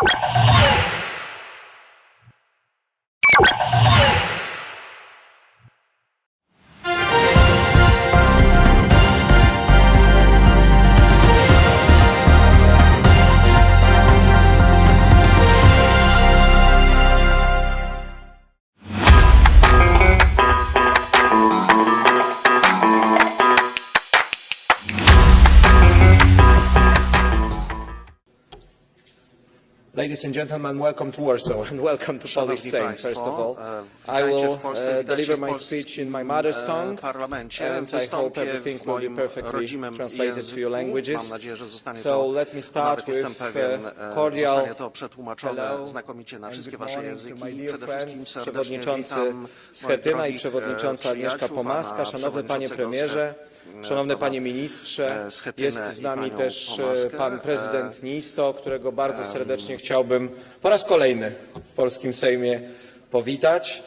you. Ladies and gentlemen, welcome to Warsaw and welcome to Polish Sejm, first of all. e, I will uh, deliver my speech in my mother's e, tongue and I hope everything will be perfectly translated to your languages. So let me start with, uh, cordial hello and good morning to my dear friends, przewodniczący Schetyna i przewodnicząca Agnieszka Pomaska, szanowny panie premierze, szanowny pana, panie ministrze, e, jest z nami też e, pan prezydent Niisto, którego bardzo serdecznie chciałbym po raz kolejny w polskim Sejmie powitać.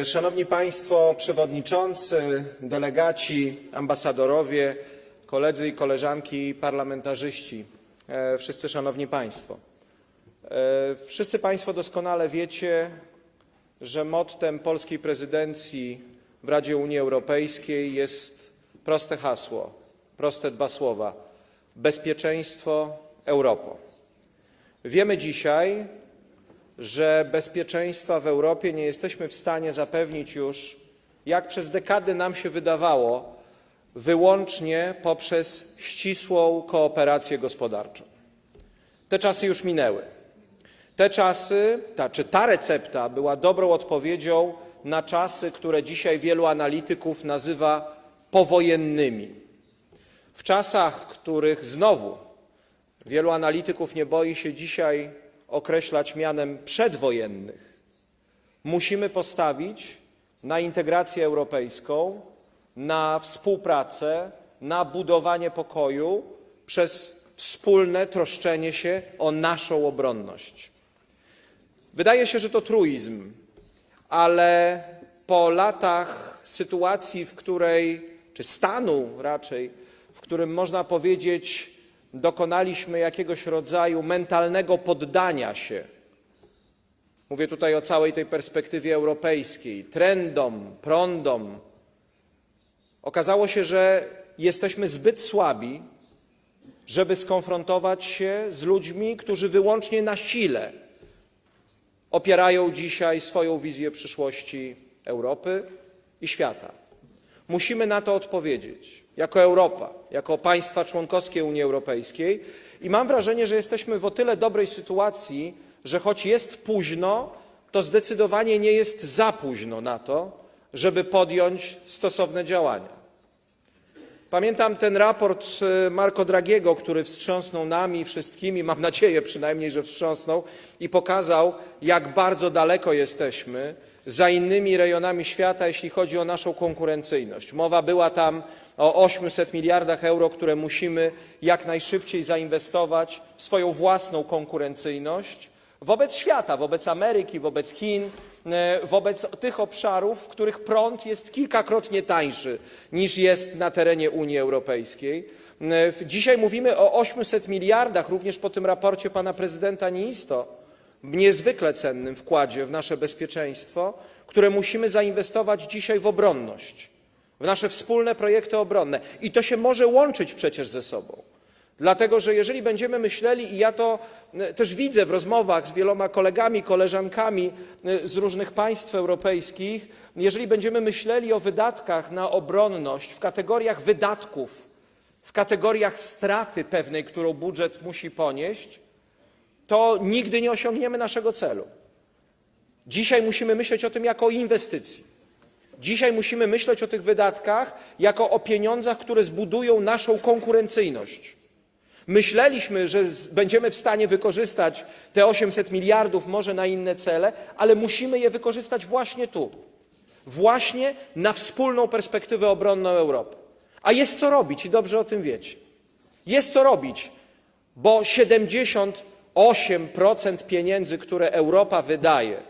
E, Szanowni Państwo, przewodniczący, delegaci, ambasadorowie, koledzy i koleżanki parlamentarzyści, e, wszyscy szanowni Państwo. E, Wszyscy Państwo doskonale wiecie, że mottem polskiej prezydencji w Radzie Unii Europejskiej jest proste hasło, proste dwa słowa: bezpieczeństwo, Europo. Wiemy dzisiaj, że bezpieczeństwa w Europie nie jesteśmy w stanie zapewnić już, jak przez dekady nam się wydawało, wyłącznie poprzez ścisłą kooperację gospodarczą. Te czasy już minęły. Te czasy, ta, czy ta recepta była dobrą odpowiedzią na czasy, które dzisiaj wielu analityków nazywa powojennymi. W czasach, których znowu wielu analityków nie boi się dzisiaj określać mianem przedwojennych, musimy postawić na integrację europejską, na współpracę, na budowanie pokoju przez wspólne troszczenie się o naszą obronność. Wydaje się, że to truizm, ale po latach sytuacji, w której, czy stanu raczej, w którym można powiedzieć, dokonaliśmy jakiegoś rodzaju mentalnego poddania się, mówię tutaj o całej tej perspektywie europejskiej, trendom, prądom, okazało się, że jesteśmy zbyt słabi, żeby skonfrontować się z ludźmi, którzy wyłącznie na sile opierają dzisiaj swoją wizję przyszłości Europy i świata. Musimy na to odpowiedzieć jako Europa, jako państwa członkowskie Unii Europejskiej i mam wrażenie, że jesteśmy w o tyle dobrej sytuacji, że choć jest późno, to zdecydowanie nie jest za późno na to, żeby podjąć stosowne działania. Pamiętam ten raport e, Marco Dragiego, który wstrząsnął nami wszystkimi, mam nadzieję przynajmniej, że wstrząsnął i pokazał, jak bardzo daleko jesteśmy za innymi rejonami świata, jeśli chodzi o naszą konkurencyjność. Mowa była tam o 800 miliardach euro, które musimy jak najszybciej zainwestować w swoją własną konkurencyjność wobec świata, wobec Ameryki, wobec Chin, e, wobec tych obszarów, w których prąd jest kilkakrotnie tańszy niż jest na terenie Unii Europejskiej. E, Dzisiaj mówimy o 800 miliardach, również po tym raporcie pana prezydenta Niisto, niezwykle cennym wkładzie w nasze bezpieczeństwo, które musimy zainwestować dzisiaj w obronność, w nasze wspólne projekty obronne. I to się może łączyć przecież ze sobą. Dlatego, że jeżeli będziemy myśleli, i ja to e, też widzę w rozmowach z wieloma kolegami, koleżankami e, z różnych państw europejskich, jeżeli będziemy myśleli o wydatkach na obronność w kategoriach wydatków, w kategoriach straty pewnej, którą budżet musi ponieść, to nigdy nie osiągniemy naszego celu. Dzisiaj musimy myśleć o tym jako o inwestycji. Dzisiaj musimy myśleć o tych wydatkach jako o pieniądzach, które zbudują naszą konkurencyjność. Myśleliśmy, że będziemy w stanie wykorzystać te 800 miliardów może na inne cele, ale musimy je wykorzystać właśnie tu, właśnie na wspólną perspektywę obronną Europy. A jest co robić i dobrze o tym wiecie. Jest co robić, bo 78% pieniędzy, które Europa wydaje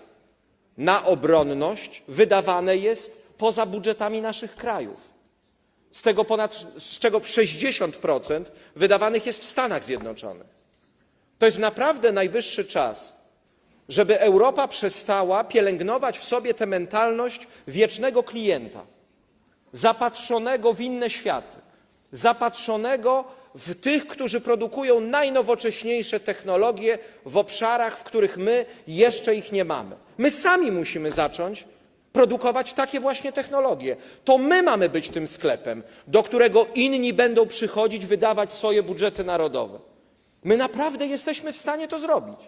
na obronność, wydawane jest poza budżetami naszych krajów. Z, tego ponad, z czego 60% wydawanych jest w Stanach Zjednoczonych. To jest naprawdę najwyższy czas, żeby Europa przestała pielęgnować w sobie tę mentalność wiecznego klienta, zapatrzonego w inne światy, zapatrzonego w tych, którzy produkują najnowocześniejsze technologie w obszarach, w których my jeszcze ich nie mamy. My sami musimy zacząć produkować takie właśnie technologie. To my mamy być tym sklepem, do którego inni będą przychodzić, wydawać swoje budżety narodowe. My naprawdę jesteśmy w stanie to zrobić.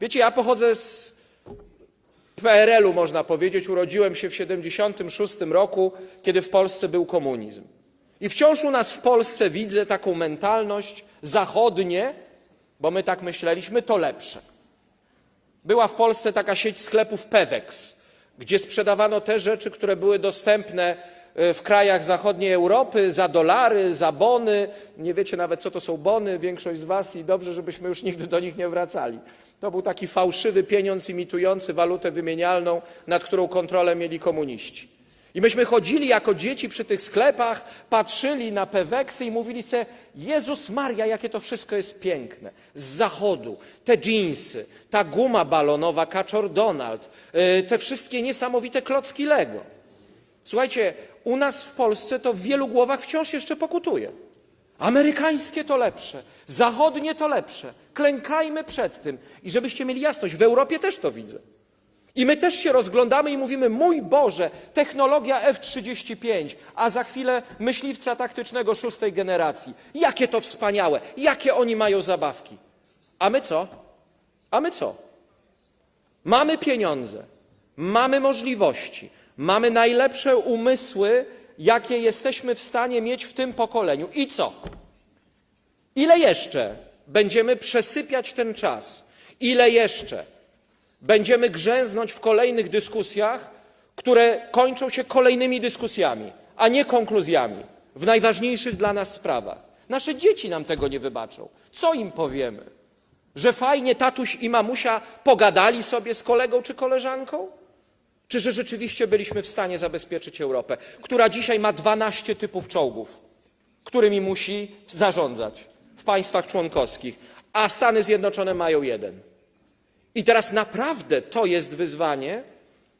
Wiecie, ja pochodzę z PRL-u, można powiedzieć. Urodziłem się w 76 roku, kiedy w Polsce był komunizm. I wciąż u nas w Polsce widzę taką mentalność zachodnie, bo my tak myśleliśmy, to lepsze. Była w Polsce taka sieć sklepów Pewex, gdzie sprzedawano te rzeczy, które były dostępne e, w krajach zachodniej Europy za dolary, za bony. Nie wiecie nawet, co to są bony, większość z Was, i dobrze, żebyśmy już nigdy do nich nie wracali. To był taki fałszywy pieniądz imitujący walutę wymienialną, nad którą kontrolę mieli komuniści. I myśmy chodzili jako dzieci przy tych sklepach, patrzyli na peweksy i mówili sobie, Jezus Maria, jakie to wszystko jest piękne. Z zachodu, te dżinsy, ta guma balonowa Kaczor Donald, yy, te wszystkie niesamowite klocki Lego. Słuchajcie, u nas w Polsce to w wielu głowach wciąż jeszcze pokutuje. Amerykańskie to lepsze, zachodnie to lepsze. Klękajmy przed tym. I żebyście mieli jasność, w Europie też to widzę. I my też się rozglądamy i mówimy, mój Boże, technologia F-35, a za chwilę myśliwca taktycznego szóstej generacji. Jakie to wspaniałe, jakie oni mają zabawki. A my co? A my co? Mamy pieniądze, mamy możliwości, mamy najlepsze umysły, jakie jesteśmy w stanie mieć w tym pokoleniu. I co? Ile jeszcze będziemy przesypiać ten czas? Ile jeszcze będziemy grzęznąć w kolejnych dyskusjach, które kończą się kolejnymi dyskusjami, a nie konkluzjami w najważniejszych dla nas sprawach? Nasze dzieci nam tego nie wybaczą. Co im powiemy? Że fajnie tatuś i mamusia pogadali sobie z kolegą czy koleżanką? Czy że rzeczywiście byliśmy w stanie zabezpieczyć Europę, która dzisiaj ma 12 typów czołgów, którymi musi zarządzać w państwach członkowskich, a Stany Zjednoczone mają jeden? I teraz naprawdę to jest wyzwanie,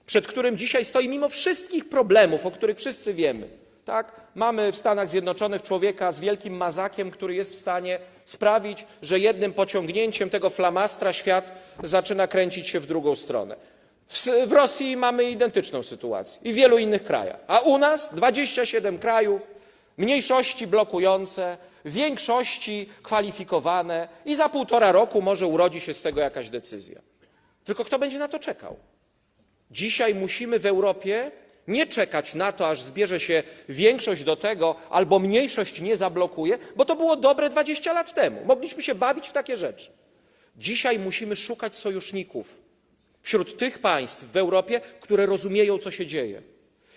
przed którym dzisiaj stoi mimo wszystkich problemów, o których wszyscy wiemy. Tak? Mamy w Stanach Zjednoczonych człowieka z wielkim mazakiem, który jest w stanie sprawić, że jednym pociągnięciem tego flamastra świat zaczyna kręcić się w drugą stronę. W, w Rosji mamy identyczną sytuację i w wielu innych krajach. A u nas 27 krajów, mniejszości blokujące, większości kwalifikowane i za półtora roku może urodzi się z tego jakaś decyzja. Tylko kto będzie na to czekał? Dzisiaj musimy w Europie nie czekać na to, aż zbierze się większość do tego, albo mniejszość nie zablokuje, bo to było dobre 20 lat temu. Mogliśmy się bawić w takie rzeczy. Dzisiaj musimy szukać sojuszników wśród tych państw w Europie, które rozumieją, co się dzieje,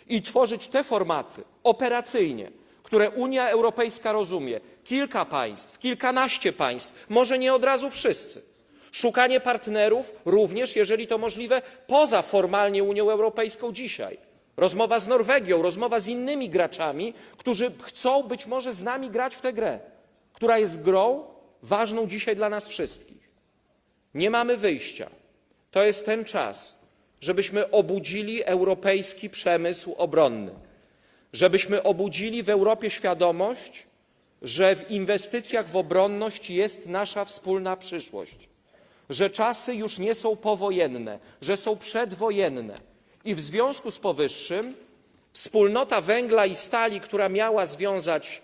i tworzyć te formaty operacyjnie, które Unia Europejska rozumie. Kilka państw, kilkanaście państw, może nie od razu wszyscy. Szukanie partnerów również, jeżeli to możliwe, poza formalnie Unią Europejską dzisiaj. Rozmowa z Norwegią, rozmowa z innymi graczami, którzy chcą być może z nami grać w tę grę, która jest grą ważną dzisiaj dla nas wszystkich. Nie mamy wyjścia. To jest ten czas, żebyśmy obudzili europejski przemysł obronny, żebyśmy obudzili w Europie świadomość, że w inwestycjach w obronność jest nasza wspólna przyszłość, że czasy już nie są powojenne, że są przedwojenne. I w związku z powyższym wspólnota węgla i stali, która miała związać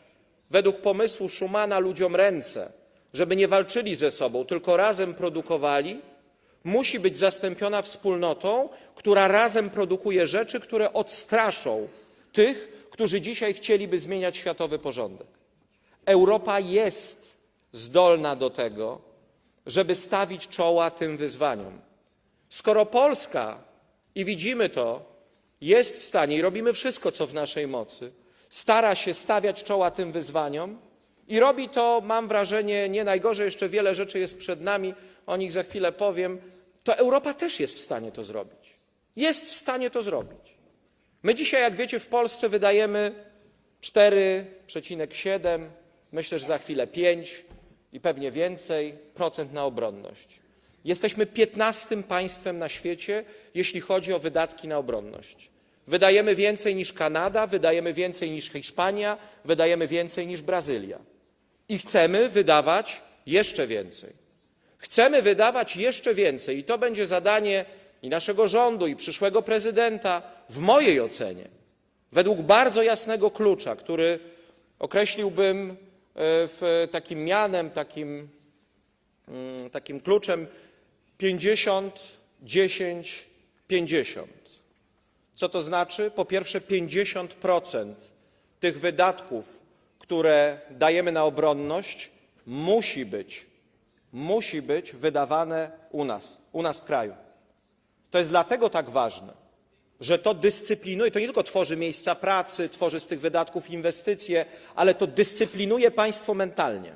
według pomysłu Schumana ludziom ręce, żeby nie walczyli ze sobą, tylko razem produkowali, musi być zastąpiona wspólnotą, która razem produkuje rzeczy, które odstraszą tych, którzy dzisiaj chcieliby zmieniać światowy porządek. Europa jest zdolna do tego, żeby stawić czoła tym wyzwaniom. Skoro Polska, i widzimy to, jest w stanie i robimy wszystko, co w naszej mocy, stara się stawiać czoła tym wyzwaniom i robi to, mam wrażenie, nie najgorzej, jeszcze wiele rzeczy jest przed nami, o nich za chwilę powiem, to Europa też jest w stanie to zrobić. Jest w stanie to zrobić. My dzisiaj, jak wiecie, w Polsce wydajemy 4,7, myślę, że za chwilę 5 i pewnie więcej procent na obronność. Jesteśmy 15 państwem na świecie, jeśli chodzi o wydatki na obronność. Wydajemy więcej niż Kanada, wydajemy więcej niż Hiszpania, wydajemy więcej niż Brazylia. I chcemy wydawać jeszcze więcej. Chcemy wydawać jeszcze więcej i to będzie zadanie i naszego rządu, i przyszłego prezydenta, w mojej ocenie, według bardzo jasnego klucza, który określiłbym e, w takim mianem, takim, mm, takim kluczem 50, 10, 50. Co to znaczy? Po pierwsze, 50% tych wydatków, które dajemy na obronność, musi być, musi być wydawane u nas, u nas w kraju. To jest dlatego tak ważne, że to dyscyplinuje, to nie tylko tworzy miejsca pracy, tworzy z tych wydatków inwestycje, ale to dyscyplinuje państwo mentalnie.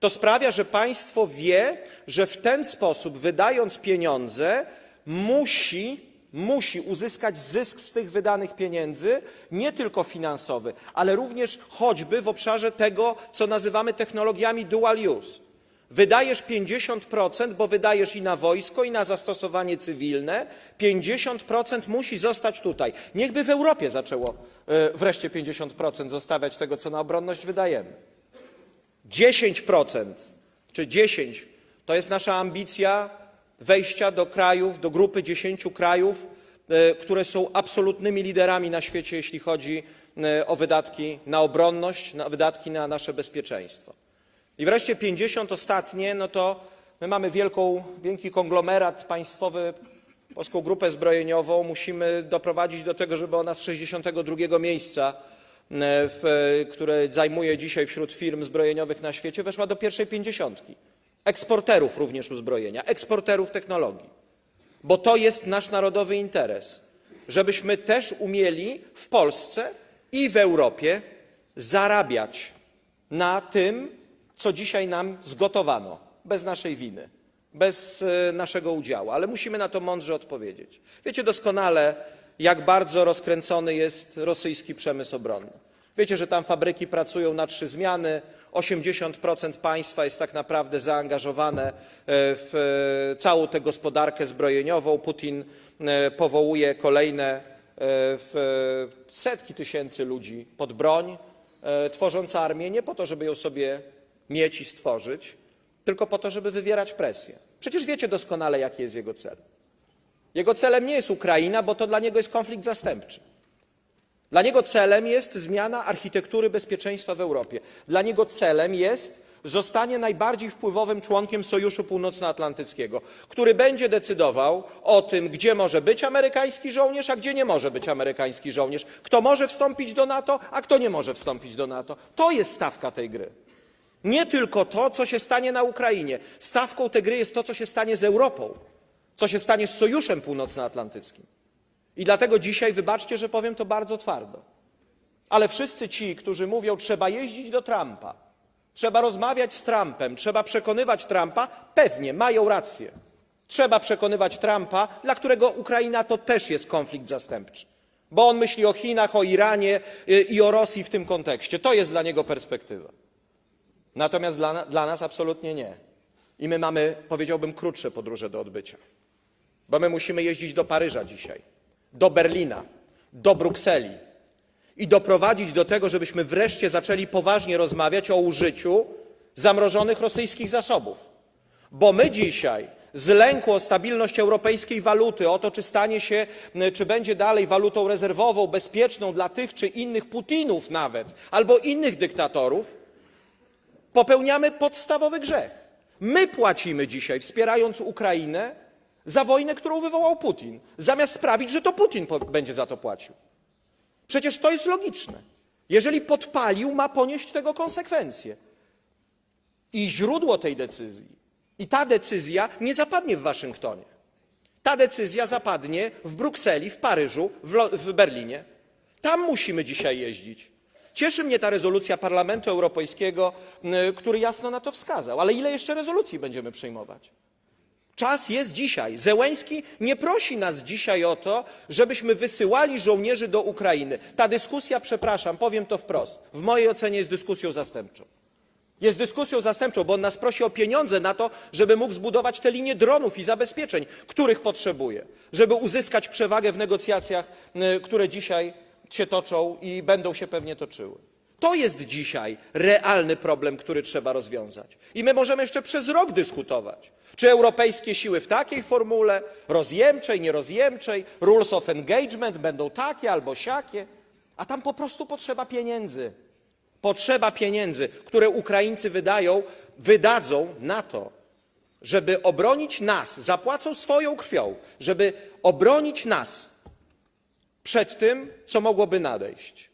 To sprawia, że państwo wie, że w ten sposób, wydając pieniądze, musi, musi uzyskać zysk z tych wydanych pieniędzy, nie tylko finansowy, ale również choćby w obszarze tego, co nazywamy technologiami dual use. Wydajesz 50%, bo wydajesz i na wojsko, i na zastosowanie cywilne. 50% musi zostać tutaj. Niechby w Europie zaczęło e, wreszcie 50% zostawiać tego, co na obronność wydajemy. 10% czy 10 to jest nasza ambicja wejścia do krajów, do grupy 10 krajów, e, które są absolutnymi liderami na świecie, jeśli chodzi e, o wydatki na obronność, na wydatki na nasze bezpieczeństwo. I wreszcie 50 ostatnie, no to my mamy wielką, wielki konglomerat państwowy, Polską Grupę Zbrojeniową. Musimy doprowadzić do tego, żeby ona z 62 miejsca, e, w, które zajmuje dzisiaj wśród firm zbrojeniowych na świecie, weszła do pierwszej pięćdziesiątki. Eksporterów również uzbrojenia, eksporterów technologii. Bo to jest nasz narodowy interes, żebyśmy też umieli w Polsce i w Europie zarabiać na tym, co dzisiaj nam zgotowano, bez naszej winy, bez e, naszego udziału, ale musimy na to mądrze odpowiedzieć. Wiecie doskonale, jak bardzo rozkręcony jest rosyjski przemysł obronny. Wiecie, że tam fabryki pracują na trzy zmiany, 80% państwa jest tak naprawdę zaangażowane e, w e, całą tę gospodarkę zbrojeniową. Putin powołuje kolejne setki tysięcy ludzi pod broń, tworząc armię nie po to, żeby ją sobie mieć i stworzyć, tylko po to, żeby wywierać presję. Przecież wiecie doskonale, jaki jest jego cel. Jego celem nie jest Ukraina, bo to dla niego jest konflikt zastępczy. Dla niego celem jest zmiana architektury bezpieczeństwa w Europie. Dla niego celem jest zostanie najbardziej wpływowym członkiem Sojuszu Północnoatlantyckiego, który będzie decydował o tym, gdzie może być amerykański żołnierz, a gdzie nie może być amerykański żołnierz, kto może wstąpić do NATO, a kto nie może wstąpić do NATO. To jest stawka tej gry. Nie tylko to, co się stanie na Ukrainie. Stawką tej gry jest to, co się stanie z Europą, co się stanie z Sojuszem Północnoatlantyckim. I dlatego dzisiaj, wybaczcie, że powiem to bardzo twardo, ale wszyscy ci, którzy mówią, trzeba jeździć do Trumpa, trzeba rozmawiać z Trumpem, trzeba przekonywać Trumpa, pewnie mają rację. Trzeba przekonywać Trumpa, dla którego Ukraina to też jest konflikt zastępczy. Bo on myśli o Chinach, o Iranie y, i o Rosji w tym kontekście. To jest dla niego perspektywa. Natomiast dla, dla nas absolutnie nie. I my mamy, powiedziałbym, krótsze podróże do odbycia. Bo my musimy jeździć do Paryża dzisiaj, do Berlina, do Brukseli i doprowadzić do tego, żebyśmy wreszcie zaczęli poważnie rozmawiać o użyciu zamrożonych rosyjskich zasobów. Bo my dzisiaj z lęku o stabilność europejskiej waluty, o to, czy stanie się, czy będzie dalej walutą rezerwową, bezpieczną dla tych czy innych Putinów nawet, albo innych dyktatorów, popełniamy podstawowy grzech. My płacimy dzisiaj, wspierając Ukrainę, za wojnę, którą wywołał Putin, zamiast sprawić, że to Putin będzie za to płacił. Przecież to jest logiczne. Jeżeli podpalił, ma ponieść tego konsekwencje. I źródło tej decyzji, i ta decyzja nie zapadnie w Waszyngtonie. Ta decyzja zapadnie w Brukseli, w Paryżu, w, Lo- w Berlinie. Tam musimy dzisiaj jeździć. Cieszy mnie ta rezolucja Parlamentu Europejskiego, który jasno na to wskazał. Ale ile jeszcze rezolucji będziemy przyjmować? Czas jest dzisiaj. Zełęński nie prosi nas dzisiaj o to, żebyśmy wysyłali żołnierzy do Ukrainy. Ta dyskusja, przepraszam, powiem to wprost, w mojej ocenie jest dyskusją zastępczą. Jest dyskusją zastępczą, bo on nas prosi o pieniądze na to, żeby mógł zbudować te linie dronów i zabezpieczeń, których potrzebuje, żeby uzyskać przewagę w negocjacjach, które dzisiaj się toczą i będą się pewnie toczyły. To jest dzisiaj realny problem, który trzeba rozwiązać. I my możemy jeszcze przez rok dyskutować, czy europejskie siły w takiej formule, rozjemczej, nierozjemczej, rules of engagement będą takie albo siakie, a tam po prostu potrzeba pieniędzy. Potrzeba pieniędzy, które Ukraińcy wydają, wydadzą na to, żeby obronić nas, zapłacą swoją krwią, żeby obronić nas przed tym, co mogłoby nadejść.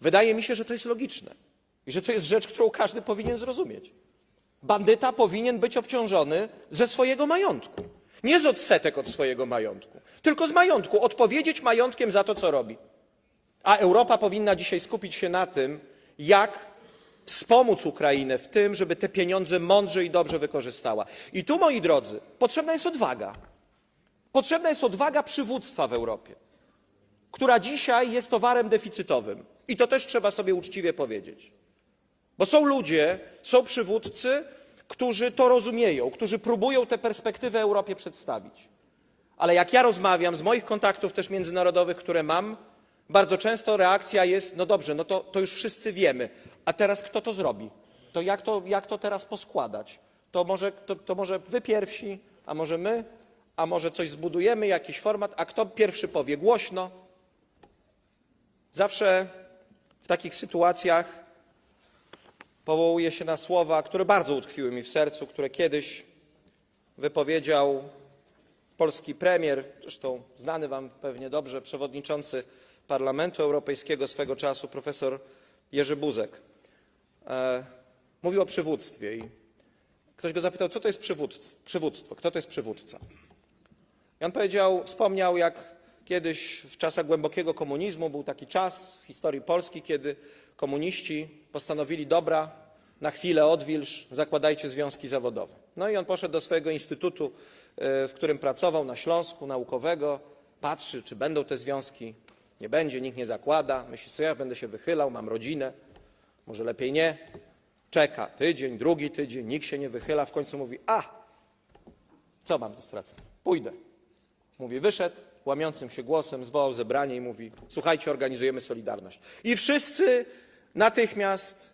Wydaje mi się, że to jest logiczne i że to jest rzecz, którą każdy powinien zrozumieć. Bandyta powinien być obciążony ze swojego majątku. Nie z odsetek od swojego majątku, tylko z majątku. Odpowiedzieć majątkiem za to, co robi. A Europa powinna dzisiaj skupić się na tym, jak wspomóc Ukrainę w tym, żeby te pieniądze mądrze i dobrze wykorzystała. I tu, moi drodzy, potrzebna jest odwaga. Potrzebna jest odwaga przywództwa w Europie, która dzisiaj jest towarem deficytowym. I to też trzeba sobie uczciwie powiedzieć. Bo są ludzie, są przywódcy, którzy to rozumieją, którzy próbują tę perspektywę Europie przedstawić. Ale jak ja rozmawiam z moich kontaktów też międzynarodowych, które mam, bardzo często reakcja jest, no dobrze, no to, to już wszyscy wiemy, a teraz kto to zrobi? To jak to, jak to teraz poskładać? To może, to, to może wy pierwsi, a może my, a może coś zbudujemy, jakiś format, a kto pierwszy powie głośno? Zawsze w takich sytuacjach powołuję się na słowa, które bardzo utkwiły mi w sercu, które kiedyś wypowiedział polski premier, zresztą znany wam pewnie dobrze, przewodniczący Parlamentu Europejskiego swego czasu, profesor Jerzy Buzek. E, mówił o przywództwie i ktoś go zapytał, co to jest przywództwo, kto to jest przywódca. I on powiedział, wspomniał, jak kiedyś w czasach głębokiego komunizmu był taki czas w historii Polski, kiedy komuniści postanowili, dobra, na chwilę odwilż, zakładajcie związki zawodowe. No i on poszedł do swojego instytutu, e, w którym pracował na Śląsku, naukowego, patrzy, czy będą te związki. Nie będzie, nikt nie zakłada. Myśli sobie, ja będę się wychylał, mam rodzinę, może lepiej nie. Czeka tydzień, drugi tydzień, nikt się nie wychyla, w końcu mówi, a, co mam do stracenia? Pójdę. Mówi, wyszedł, łamiącym się głosem, zwołał zebranie i mówi, słuchajcie, organizujemy Solidarność. I wszyscy natychmiast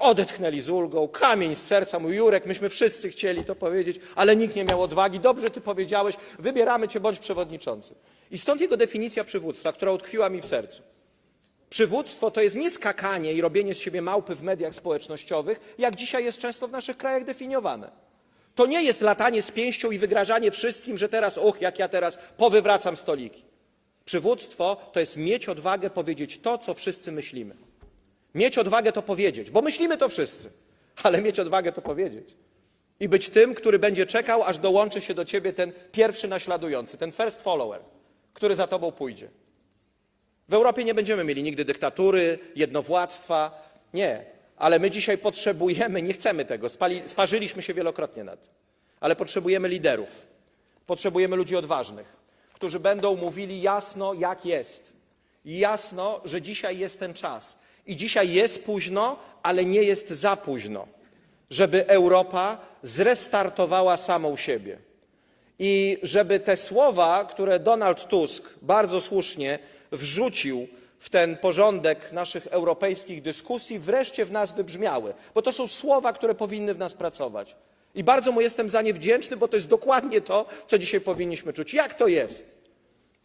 odetchnęli z ulgą, kamień z serca, mój Jurek, myśmy wszyscy chcieli to powiedzieć, ale nikt nie miał odwagi. Dobrze ty powiedziałeś, wybieramy cię, bądź przewodniczący. I stąd jego definicja przywództwa, która utkwiła mi w sercu. Przywództwo to jest nie skakanie i robienie z siebie małpy w mediach społecznościowych, jak dzisiaj jest często w naszych krajach definiowane. To nie jest latanie z pięścią i wygrażanie wszystkim, że teraz, och, jak ja teraz powywracam stoliki. Przywództwo to jest mieć odwagę powiedzieć to, co wszyscy myślimy. Mieć odwagę to powiedzieć, bo myślimy to wszyscy, ale mieć odwagę to powiedzieć. I być tym, który będzie czekał, aż dołączy się do ciebie ten pierwszy naśladujący, ten first follower, który za tobą pójdzie. W Europie nie będziemy mieli nigdy dyktatury, jednowładztwa. Nie, ale my dzisiaj potrzebujemy, nie chcemy tego, spali, sparzyliśmy się wielokrotnie nad tym, ale potrzebujemy liderów. Potrzebujemy ludzi odważnych, którzy będą mówili jasno, jak jest. Jasno, że dzisiaj jest ten czas. I dzisiaj jest późno, ale nie jest za późno, żeby Europa zrestartowała samą siebie. I żeby te słowa, które Donald Tusk bardzo słusznie wrzucił w ten porządek naszych europejskich dyskusji, wreszcie w nas wybrzmiały. Bo to są słowa, które powinny w nas pracować. I bardzo mu jestem za nie wdzięczny, bo to jest dokładnie to, co dzisiaj powinniśmy czuć. Jak to jest?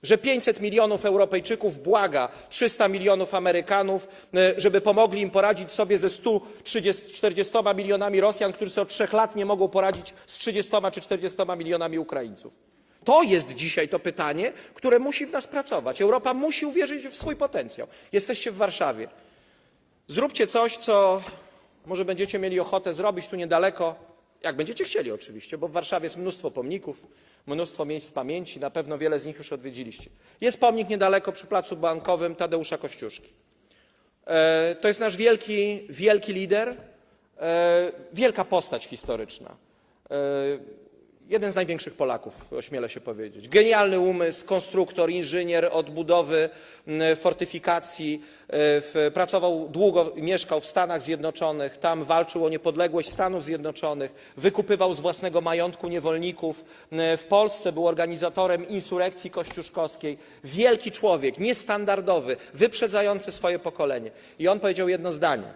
że 500 milionów Europejczyków błaga 300 milionów Amerykanów, e, żeby pomogli im poradzić sobie ze 140 milionami Rosjan, którzy od trzech lat nie mogą poradzić z 30 czy 40 milionami Ukraińców. To jest dzisiaj to pytanie, które musi w nas pracować. Europa musi uwierzyć w swój potencjał. Jesteście w Warszawie. Zróbcie coś, co może będziecie mieli ochotę zrobić tu niedaleko, jak będziecie chcieli oczywiście, bo w Warszawie jest mnóstwo pomników, mnóstwo miejsc pamięci, na pewno wiele z nich już odwiedziliście. Jest pomnik niedaleko przy Placu Bankowym Tadeusza Kościuszki. E, To jest nasz wielki, wielki lider, e, wielka postać historyczna. Jeden z największych Polaków, ośmielę się powiedzieć. Genialny umysł, konstruktor, inżynier od budowy m, fortyfikacji. e, Pracował długo, mieszkał w Stanach Zjednoczonych, tam walczył o niepodległość Stanów Zjednoczonych, wykupywał z własnego majątku niewolników. W Polsce był organizatorem insurekcji kościuszkowskiej. Wielki człowiek, niestandardowy, wyprzedzający swoje pokolenie. I on powiedział jedno zdanie,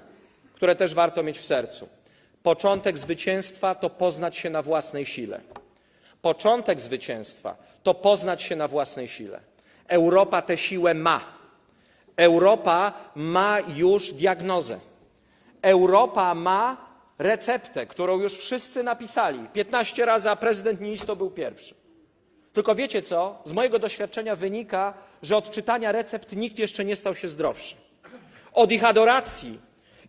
które też warto mieć w sercu. Początek zwycięstwa to poznać się na własnej sile. Początek zwycięstwa to poznać się na własnej sile. Europa tę siłę ma. Europa ma już diagnozę. Europa ma receptę, którą już wszyscy napisali. 15 razy, a prezydent Niisto był pierwszy. Tylko wiecie co? Z mojego doświadczenia wynika, że od czytania recept nikt jeszcze nie stał się zdrowszy. Od ich adoracji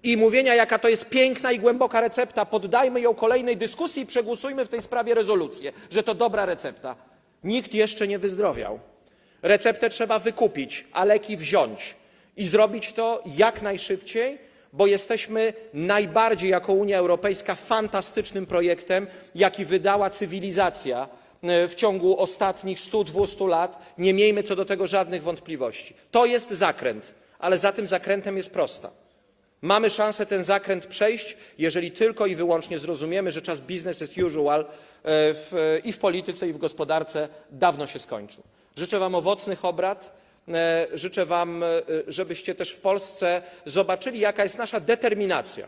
i mówienia, jaka to jest piękna i głęboka recepta, poddajmy ją kolejnej dyskusji i przegłosujmy w tej sprawie rezolucję, że to dobra recepta. Nikt jeszcze nie wyzdrowiał. Receptę trzeba wykupić, a leki wziąć i zrobić to jak najszybciej, bo jesteśmy najbardziej jako Unia Europejska fantastycznym projektem, jaki wydała cywilizacja e, w ciągu ostatnich 100-200 lat. Nie miejmy co do tego żadnych wątpliwości. To jest zakręt, ale za tym zakrętem jest prosta. Mamy szansę ten zakręt przejść, jeżeli tylko i wyłącznie zrozumiemy, że czas business as usual e, w, i w polityce, i w gospodarce dawno się skończył. Życzę Wam owocnych obrad. e, Życzę Wam, e, żebyście też w Polsce zobaczyli, jaka jest nasza determinacja.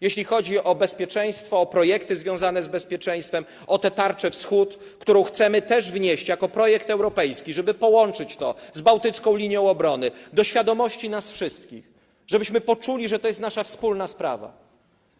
Jeśli chodzi o bezpieczeństwo, o projekty związane z bezpieczeństwem, o tę tarczę wschód, którą chcemy też wnieść jako projekt europejski, żeby połączyć to z bałtycką linią obrony, do świadomości nas wszystkich, żebyśmy poczuli, że to jest nasza wspólna sprawa.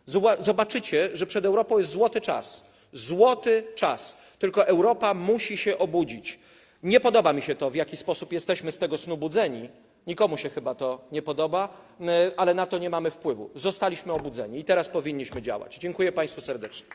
Zoba- Zobaczycie, że przed Europą jest złoty czas. Złoty czas. Tylko Europa musi się obudzić. Nie podoba mi się to, w jaki sposób jesteśmy z tego snu budzeni. Nikomu się chyba to nie podoba, y, ale na to nie mamy wpływu. Zostaliśmy obudzeni i teraz powinniśmy działać. Dziękuję Państwu serdecznie.